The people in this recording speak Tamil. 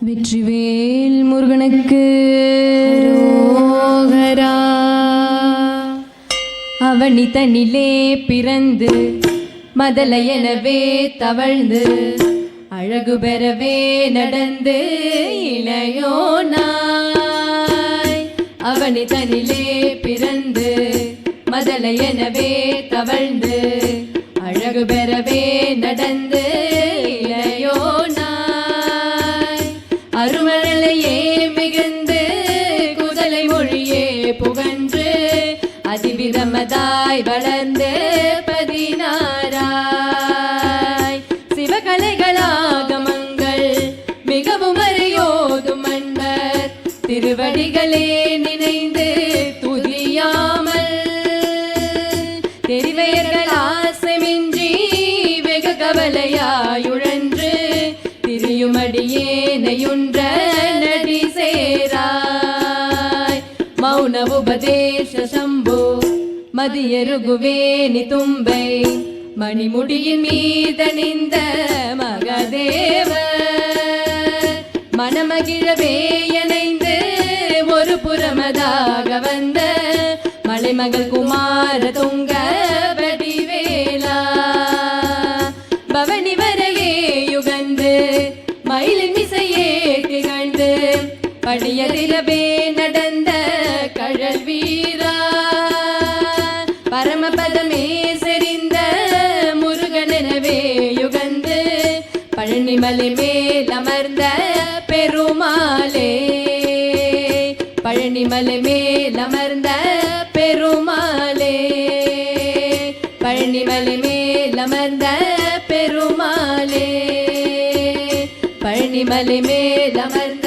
வெற்றிவேல் முருகனுக்கு. ரோகரா அவனி தன்னிலே பிறந்து மதல எனவே தவழ்ந்து அழகு பெறவே நடந்து இளையோனாய் அவனி தனிலே பிறந்து மதல எனவே தவழ்ந்து அழகு பெறவே நடந்து புகன்று அதிவிதமதாய் வளர்ந்து பதினாராய் சிவகலைகளாகமங்கள் மிகவும் அறியோதும் மன்னர் திருவடிகளே நினைந்து துதியாமல். தெரிவையர்கள் ஆசைமின்றி வெகு கவலையாயுழன்று திரியுமடியேனையுன்ற நடி சேரா. மௌன உபதேச சம்பு. மதியருகுவேணி தும்பை. மணிமுடியின் மீதணிந்த மகதேவ. மனமகிழவே இணைந்து ஒரு புறமதாக வந்த மலைமகள் குமார துங்க வடிவேலா. பவனி வரையே யுகந்து மயிலின் இசையே திகழ்ந்து படியதிலவே பதமே செறிந்த முருகனவே யுகந்து பழனிமலை மேல் அமர்ந்த பெருமாளே. பழனிமலை மேல் அமர்ந்த பெருமாளே. பழனிமலை மேல் அமர்ந்த பெருமாளே. பழனிமலை மேல் அமர்ந்த